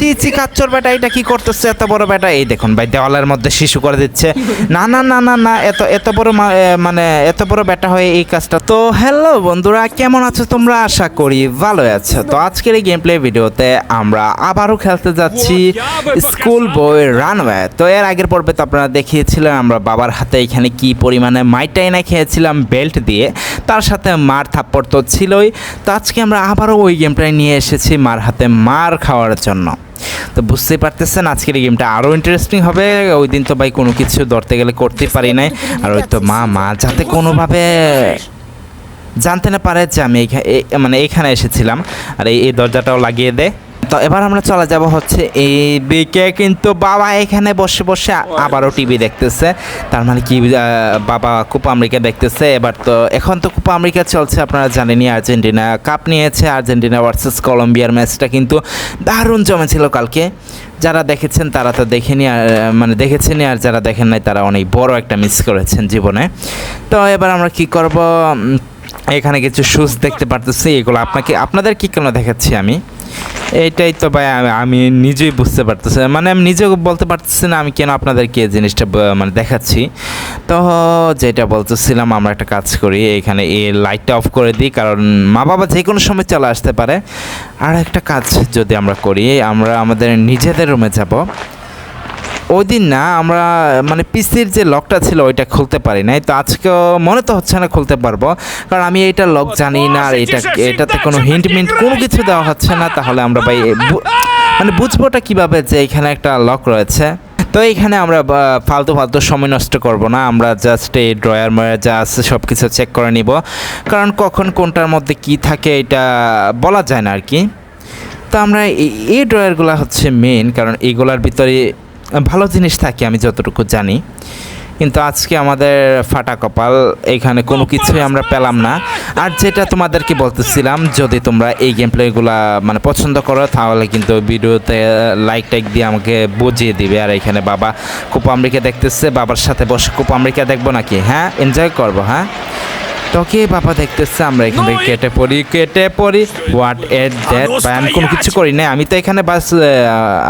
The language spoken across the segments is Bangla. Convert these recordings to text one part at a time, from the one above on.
ছি ছি কাচ্চর বেটা এটা কি করতেছে এত বড় বেটা? এই দেখুন ভাই দেওয়ালের মধ্যে শিশু করে দিচ্ছে। না না না না না এত এত বড় মানে এত বড় বেটা হয়ে এই কাজটা। তো হ্যালো বন্ধুরা কেমন আছো তোমরা? আশা করি ভালো আছো। তো আজকের এই গেম প্লে ভিডিওতে আমরা আবারও খেলতে যাচ্ছি স্কুল বই রানওয়ে তো এর আগের পর্বে তো আপনারা দেখিয়েছিলেন আমরা বাবার হাতে এখানে কি পরিমাণে মাইটাই না খেয়েছিলাম বেল্ট দিয়ে। তার সাথে মার থাপ্পড় তো ছিলই। তো আজকে আমরা আবারও ওই গেমটাই নিয়ে এসেছি মার হাতে মার খাওয়ার জন্য। তো বুঝতেই পারতেছেন, আজকের এই গেমটা আরও ইন্টারেস্টিং হবে। ওই দিন তো ভাই কোনো কিছু ধরতে গেলে করতে পারি নাই। আর ওই তো মা মা যাতে কোনোভাবে জানতে না পারে যে আমি মানে এখানে এসেছিলাম। আর এই দরজাটাও লাগিয়ে দে। তো এবার আমরা চলে যাব হচ্ছে এই দিকে কিন্তু বাবা এখানে বসে বসে আবারও টিভি দেখতেছে। তার মানে কি বাবা কোপা আমেরিকা দেখতেছে। এবার তো এখন তো কোপা আমেরিকা চলছে, আপনারা জানেনই আর্জেন্টিনা কাপ নিয়েছে। আর্জেন্টিনা ভার্সেস কলম্বিয়ার ম্যাচটা কিন্তু দারুণ জমেছিল কালকে। যারা দেখেছেন তারা তো দেখেনি আর মানে দেখেছেনই, আর যারা দেখেন নাই তারা অনেক বড় একটা মিস করেছেন জীবনে। তো এবার আমরা কি করব? এখানে কিছু শুজ দেখতে পারতেছি, এগুলো আপনাকে, আপনাদের কি কেন দেখাচ্ছি আমি? এইটাই তো ভাই, আমি- নিজেই বুঝতে পারতেছি। মানে আমি নিজে বলতে পারতেছি না আমি কেন আপনাদেরকে জিনিসটা মানে দেখাচ্ছি। তো যেটা বলতেছিলাম, আমরা একটা কাজ করি, এখানে এই লাইটটা অফ করে দিই, কারণ মা বাবা যে কোনো সময় চলে আসতে পারে। আর একটা কাজ যদি আমরা করি, আমরা আমাদের নিজেদের রুমে যাব। ওই দিন না আমরা মানে পিসির যে লকটা ছিল ওইটা খুলতে পারি নাই, তো আজকেও মনে তো হচ্ছে না খুলতে পারব। কারণ আমি এইটা লক জানি না, আর এটা এটাতে কোনো হিন্ট মিন্ট কোনো কিছু দেওয়া হচ্ছে না, তাহলে আমরা ভাই মানে বুঝবোটা কীভাবে যে এখানে একটা লক রয়েছে? তো এইখানে আমরা ফালতু ফালতু সময় নষ্ট করব না, আমরা জাস্ট এই ড্রয়ার ময়ার যা আছে সব কিছু চেক করে নিব। কারণ কখন কোনটার মধ্যে কি থাকে এটা বলা যায় না আর কি। তো আমরা এই- ড্রয়ারগুলো হচ্ছে মেন কারণ এইগুলার ভিতরে ভালো জিনিস থাকে, আমি যতটুকু জানি। কিন্তু আজকে আমাদের ফাটা কপাল, এখানে কোনো কিছুই আমরা পেলাম না। আর যেটা তোমাদেরকে বলতেছিলাম, যদি তোমরা এই গেম প্লেগুলা মানে পছন্দ করো, তাহলে কিন্তু ভিডিওতে লাইক টাইক দিয়ে আমাকে বুঝিয়ে দিবে। আর এখানে বাবা কোপা আমেরিকা দেখতেছে, বাবার সাথে বসে কোপা আমেরিকা দেখব নাকি? হ্যাঁ? এনজয় করব হ্যাঁ? তোকে বাবা দেখতেছে আমরা এখানে কেটে পড়ি কেটে পড়ি। হোয়াট এট দ্যাট ভাই আমি কোনো কিছু করি না আমি তো এখানে বাস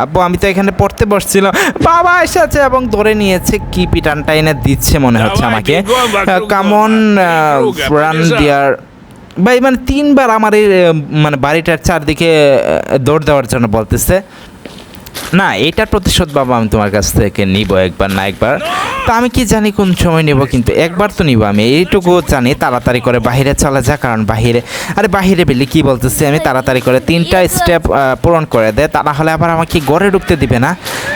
আব্বু আমি তো এখানে পড়তে বসছিলাম। বাবা এসেছে এবং ধরে নিয়েছে কি পিটানটা এনে দিচ্ছে মনে হচ্ছে আমাকে। কামন রান দিয়ার ভাই মানে তিনবার আমার এই মানে বাড়িটার চারদিকে দৌড় দেওয়ার জন্য বলতেছে। না, এটার প্রতিশোধ বাবা আমি তোমার কাছ থেকে নিব একবার না একবার। তো আমি কি জানি কোন সময় নিব, কিন্তু একবার তো নিব আমি। এইটুকু জানি, তাড়াতাড়ি করে বাইরে চলে যা কারণ বাহিরে আরে বাহিরে বেলি, কি বলতেছি আমি? তাড়াতাড়ি করে তিনটা স্টেপ পূরণ করে দেয় তা হলে আবার আমাকে ঘরে ঢুকতে দিবে না?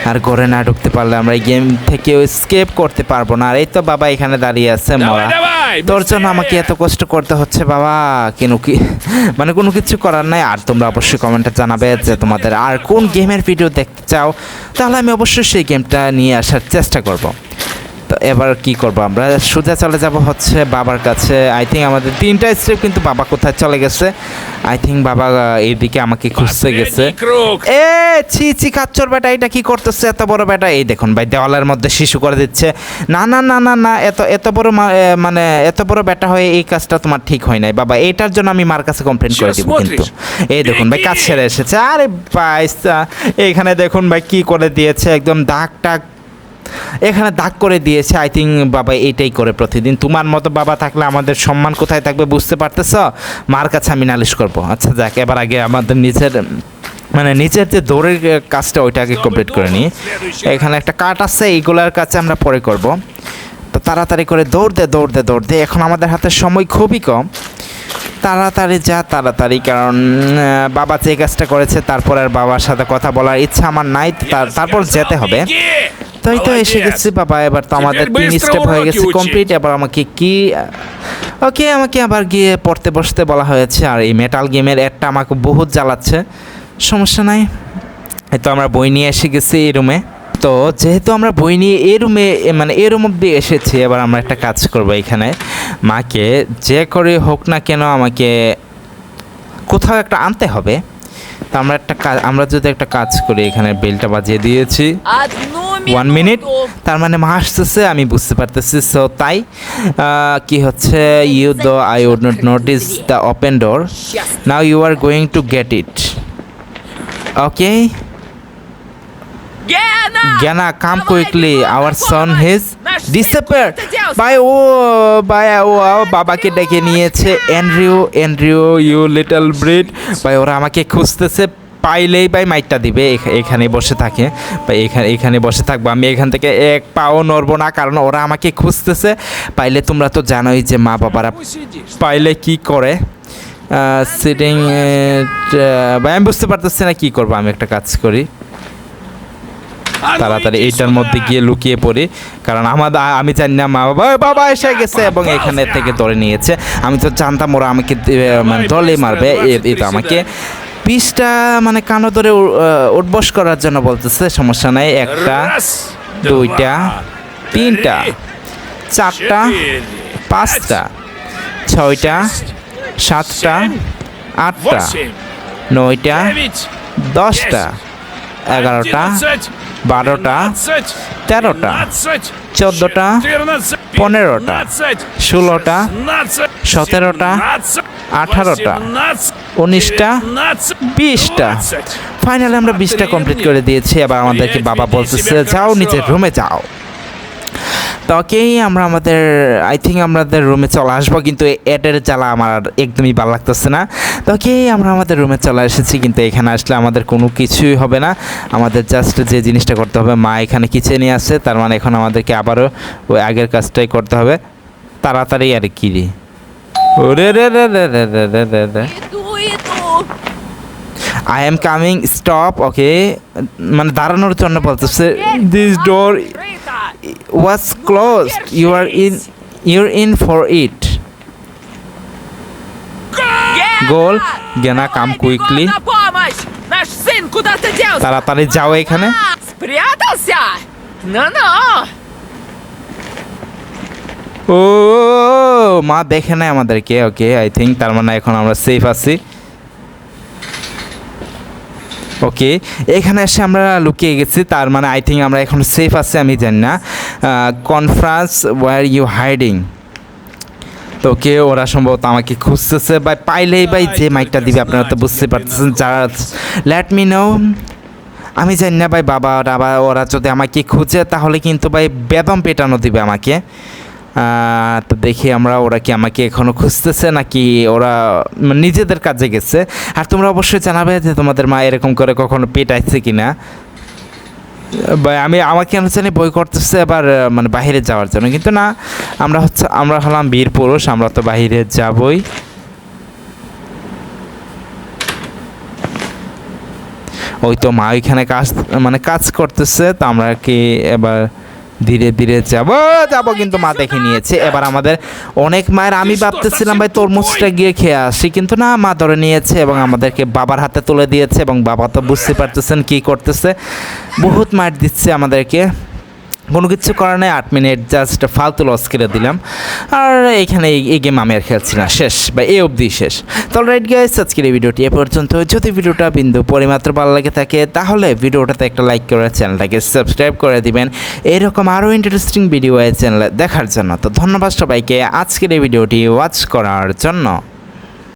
আর ঘরে না ঢুকতে পারলে আমরা এই গেম থেকে স্কেপ করতে পারব না। আর এই তো বাবা এখানে দাঁড়িয়ে আছে, মরা। তোর জন্য আমাকে এত কষ্ট করতে হচ্ছে, বাবা। কেন কি মানে কোনো কিছু করার নাই। আর তোমরা অবশ্যই কমেন্টে জানাবে যে তোমাদের আর কোন গেমের ভিডিও দেখতে চাও, তাহলে আমি অবশ্যই সেই গেমটা নিয়ে আসার চেষ্টা করব। এবার কি করব আমরা? সোজা চলে যাব হচ্ছে বাবার কাছে। আই থিঙ্ক আমাদের তিনটা স্টেপ কিন্তু বাবা কোথায় চলে গেছে? আই থিঙ্ক বাবা এইদিকে আমাকে খুঁজতে গেছে। এ ছি ছি কাচ্চর বেটা এটা কি করতেছে? এত বড় বেটা? এই দেখুন ভাই দেওয়ালের মধ্যে শিশু করে দিচ্ছে। না না না না না এত এত বড় মানে এত বড় বেটা হয়ে এই কাজটা তোমার ঠিক হয় নাই। বাবা এটার জন্য আমি মার কাছে কমপ্লেন করে দিব কিন্তু। এই দেখুন ভাই কাজ সেরে এসেছে। আরে ভাই এইখানে দেখুন ভাই কি করে দিয়েছে? একদম দাগ টাক এখানে দাগ করে দিয়েছে আই থিঙ্ক বাবা এইটাই করে প্রতিদিন। তোমার মতো বাবা থাকলে আমাদের সম্মান কোথায় থাকবে বুঝতে পারতেছ? মার কাছে আমি নালিশ করব। আচ্ছা যাক, এবার আগে আমাদের নিজের মানে নিজের যে দৌড়ের কাজটা ওইটা আগে কমপ্লিট করে নিই। এখানে একটা কাট আছে, এইগুলোর কাছে আমরা পরে করব। তো তাড়াতাড়ি করে দৌড় দে দৌড় দে দৌড় দে। এখন আমাদের হাতে সময় খুবই কম। তাড়াতাড়ি যা, তাড়াতাড়ি, কারণ বাবা যে কাজটা করেছে, তারপর আর বাবার সাথে কথা বলার ইচ্ছা আমার নাই। তারপর যেতে হবে। তাই তো এসে গেছি বাবা এবার তো আমাদের তিন স্টেপ হয়ে গেছে কমপ্লিট এবার আমাকে কি ওকে আমাকে আবার গিয়ে পড়তে বসতে বলা হয়েছে আর এই মেটাল গেমের একটা আমাকে বহুত জ্বালাচ্ছে সমস্যা নাই। এই তো আমরা বই নিয়ে এসে গেছি এই রুমে তো যেহেতু আমরা বই নিয়ে এই রুমে মানে এই রুম অব্দি এসেছি এবার আমরা একটা কাজ করব এখানে। মাকে যে করে হোক না কেন আমাকে কোথাও একটা আনতে হবে। আমরা একটা কাজ আমরা যদি একটা কাজ করি এখানে বেলটা বাজিয়ে দিয়েছি। ওয়ান মিনিট তার মানে মা আসতেছে আমি বুঝতে পারতেছি। সো তাই কি হচ্ছে you the I would not notice the open door now you are going to get it okay gonna come quickly our son his disappear bye oh bye oh বাবাকে ডেকে নিয়েছে Andrio Andrio you little breed by ওরা আমাকে খুঁজতেছে পাইলেই ভাই মাইকটা দিবে এখানে বসে থাকে। বা এখানে এখানে বসে থাকব। আমি এখান থেকে এক পাও নড়ব না কারণ ওরা আমাকে খুঁজতেছে। পাইলে তোমরা তো জানোই যে মা বাবারা পাইলে কি করে। সিটিং ভাই আমি বুঝতে পারতেছি না কী করব আমি একটা কাজ করি। তাড়াতাড়ি এইটার মধ্যে গিয়ে লুকিয়ে পড়ি। কারণ আমাদের আমি জানি না মা বাবা বাবা এসে গেছে এবং এখানে থেকে ধরে নিয়েছে। আমি তো জানতাম ওরা আমাকে মানে দলে মারবে এটা আমাকে পিসটা মানে কানো ধরে উঠবস করার জন্য বলতেছে সমস্যা নাই একটা দুইটা তিনটা চারটা পাঁচটা ছয়টা সাতটা আটটা নয়টা দশটা এগারোটা বারোটা, তেরোটা, চোদ্দোটা, পনেরোটা, ষোলোটা, সতেরোটা, আঠারোটা, উনিশটা, বিশটা। ফাইনালি আমরা বিশটা কমপ্লিট করে দিয়েছি আবার আমাদেরকে বাবা বলতেছে, যাও নিজের রুমে যাও। তখনই আমরা আমাদের আই থিঙ্ক আমাদের রুমে চলে আসব কিন্তু অ্যাডের জ্বালা আমার একদমই ভালো লাগতেছে না। তখনই আমরা আমাদের রুমে চলে এসেছি কিন্তু এখানে আসলে আমাদের কোনো কিছুই হবে না। আমাদের জাস্ট যে জিনিসটা করতে হবে মা এখানে কিচেনে আছে তার মানে এখন আমাদেরকে আবারও ওই আগের কাজটাই করতে হবে। তাড়াতাড়ি আর কি রে। রে রে রে রে রে রে রে রে রে। I am coming stop okay মানে দাঁড়ানোর জন্য বলতেছে this door was closed. You are in you're in for it. Goal gonna come quickly তাড়াতাড়ি যাও এখানে ও মা দেখে নাই আমাদেরকে ওকে আই থিঙ্ক তার মানে এখন আমরা সেফ আছি। ওকে এখানে এসে আমরা লুকিয়ে গেছি তার মানে আই থিঙ্ক আমরা এখন সেফ আছি আমি জানি না। কনফারেন্স ওয়ার ইউ হাইডিং তো কে ওরা সম্ভবত আমাকে খুঁজতেছে বা পাইলেই ভাই যে মাইকটা দিবে আপনারা তো বুঝতে পারতেছেন যারা লেট মি নো আমি জানি না ভাই বাবা বাবা ওরা যদি আমাকে খুঁজে তাহলে কিন্তু ভাই বেদম পেটানো দিবে আমাকে। তো দেখি আমরা ওরা কি আমাকে এখনও খুঁজতেছে নাকি ওরা নিজেদের কাজে গেছে। আর তোমরা অবশ্যই জানাবে যে তোমাদের মা এরকম করে কখনো পেটাইছে কি না আমি আমাকে আমি জানি বই করতেছে এবার মানে বাহিরে যাওয়ার জন্য? কিন্তু না, আমরা হচ্ছে, আমরা হলাম বীর পুরুষ, আমরা তো বাহিরে যাবই। ওই তো মা ওইখানে কাজ মানে কাজ করতেছে, তো আমরা কি এবার ধীরে ধীরে যাব যাব কিন্তু মা দেখে নিয়েছে। এবার আমাদের অনেক মায়ের আমি ভাবতেছিলাম ভাই তরমুজটা গিয়ে খেয়ে আসি কিন্তু না মা ধরে নিয়েছে এবং আমাদেরকে বাবার হাতে তুলে দিয়েছে এবং বাবা তো বুঝতে পারতেছেন কি করতেছে। বহুত মার দিচ্ছে আমাদেরকে। কোনো কিছু করার নেই, আট মিনিট জাস্ট ফালতু লস করে দিলাম। আর এখানে এই- গেম আমি আর খেলছি না, শেষ, বা এই অবধি শেষ। তো রাইট গাইস আজকের এই ভিডিওটি এ পর্যন্ত। যদি ভিডিওটা বিন্দু পরিমাত্র ভালো লাগে থাকে, তাহলে ভিডিওটাতে একটা লাইক করে চ্যানেলটাকে সাবস্ক্রাইব করে দিবেন। এরকম আরও ইন্টারেস্টিং ভিডিও এই চ্যানেলে দেখার জন্য। তো ধন্যবাদ সবাইকে, আজকের এই ভিডিওটি ওয়াচ করার জন্য।